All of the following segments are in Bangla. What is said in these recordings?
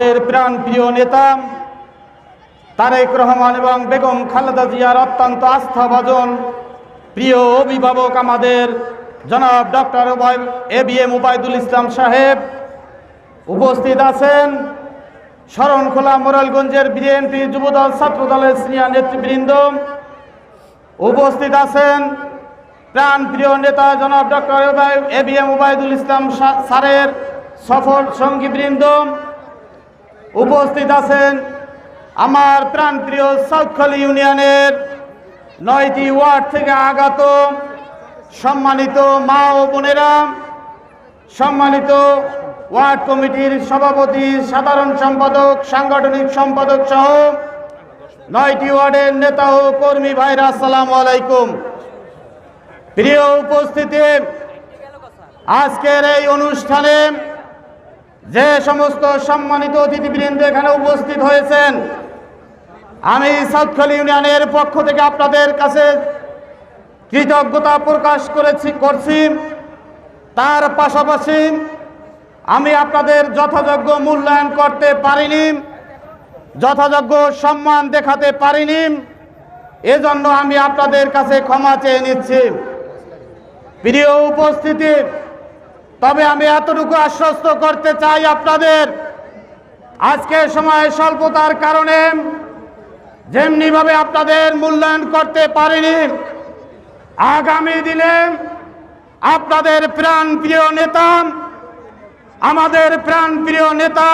প্রাণ প্রিয় নেতা তারেক রহমান এবং বেগম খালেদা জিয়ার অত্যন্ত আস্থাভাজন প্রিয় অভিভাবক আমাদের জনাব doctor A B M Ubaidul Islam সাহেব উপস্থিত আছেন। শরণখোলা মোরালগঞ্জের বিএনপি যুবদল ছাত্রদলের সিনিয়র নেতৃবৃন্দ উপস্থিত আছেন। প্রাণ প্রিয় নেতা জনাব doctor A B M Ubaidul Islam স্যারের সফর সঙ্গীবৃন্দ উপস্থিত আছেন আমার প্রাণপ্রিয় সাউথখালী ইউনিয়নের নয়টি ওয়ার্ড থেকে আগত সম্মানিত মা ও বোনেরা, সম্মানিত ওয়ার্ড কমিটির সভাপতি, সাধারণ সম্পাদক, সাংগঠনিক সম্পাদক সহ নয়টি ওয়ার্ডের নেতা ও কর্মী ভাইরা, আসসালামু আলাইকুম। প্রিয় উপস্থিতি, আজকের এই অনুষ্ঠানে যে সমস্ত সম্মানিত অতিথিবৃন্দ এখানে উপস্থিত হয়েছেন, আমি সাউথখালী ইউনিয়নের পক্ষ থেকে আপনাদের কাছে কৃতজ্ঞতা প্রকাশ করেছি, করছি। তার পাশাপাশি আমি আপনাদের যথাযোগ্য মূল্যায়ন করতে পারিনি, যথাযোগ্য সম্মান দেখাতে পারিনি, এজন্য আমি আপনাদের কাছে ক্ষমা চেয়ে নিচ্ছি। প্রিয় উপস্থিতি তবে আমি এতটুকু আশ্বস্ত করতে চাই আপনাদের। আজকে সময় স্বল্পতার কারণে যেমনিভাবে আপনাদের মূল্যায়ন করতে পারিনি, আগামী দিনে আপনাদের প্রাণ প্রিয় নেতা, আমাদের প্রাণ প্রিয় নেতা,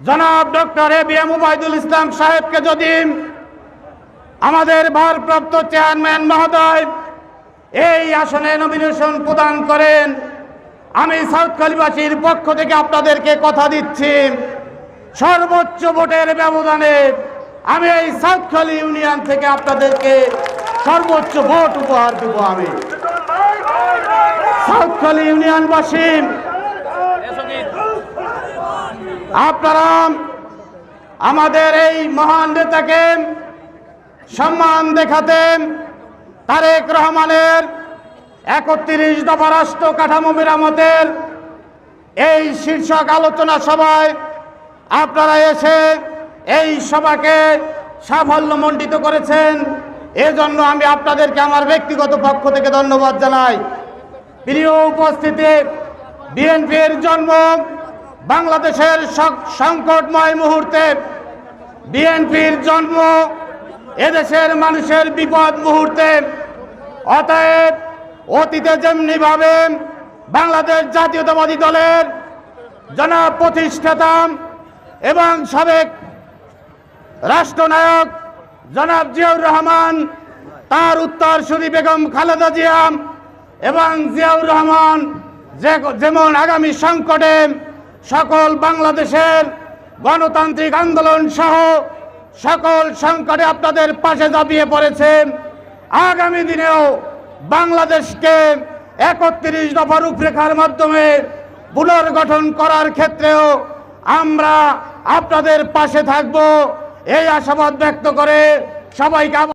জনাব doctor A B M Ubaidul Islam সাহেবকে যদি আমাদের ভারপ্রাপ্ত চেয়ারম্যান মহোদয় এই আসনে নমিনেশন প্রদান করেন আমি সাউথ কালীবাসীর পক্ষ থেকে আপনাদেরকে কথা দিচ্ছি। সর্বোচ্চ ভোটের ব্যবধানে আমি এই সাউথখালী ইউনিয়ন থেকে আপনাদেরকে সর্বোচ্চ ভোট উপহার দেব আমি। সাউথখালী ইউনিয়নবাসী, আপনারা আমাদের এই মহান নেতাকে সম্মান দেখাতেন তারেক রহমানের একত্রিশ দফা রাষ্ট্র কাঠামো মেরামতের এই শীর্ষক আলোচনা সভায় আপনারা এসে এই সভাকে সাফল্যমণ্ডিত করেছেন। এজন্য আমি আপনাদেরকে আমার ব্যক্তিগত পক্ষ থেকে ধন্যবাদ জানাই। প্রিয় উপস্থিতি, বিএনপির জন্ম বাংলাদেশের সংকটময় মুহূর্তে। বিএনপির জন্ম এদেশের মানুষের বিপদ মুহূর্তে। অতএব অতীতে যেমনিভাবে বাংলাদেশ জাতীয়তাবাদী দলের জনাব প্রতিষ্ঠাতা এবং সাবেক রাষ্ট্রনায়ক জনাব জিয়াউর রহমান, তার উত্তরসূরি বেগম খালেদা জিয়া এবং জিয়াউর রহমান যে যেমন আগামী সংকটে সকল বাংলাদেশের গণতান্ত্রিক আন্দোলন সহ সকল সংকটে আপনাদের পাশে দাবিয়ে পড়েছেন। আগামী দিনেও বাংলাদেশকে একত্রিশ দফা রূপরেখার মাধ্যমে পুনর্গঠন করার ক্ষেত্রেও আমরা আপনাদের পাশে থাকব। এই আশাবাদ ব্যক্ত করে সবাইকে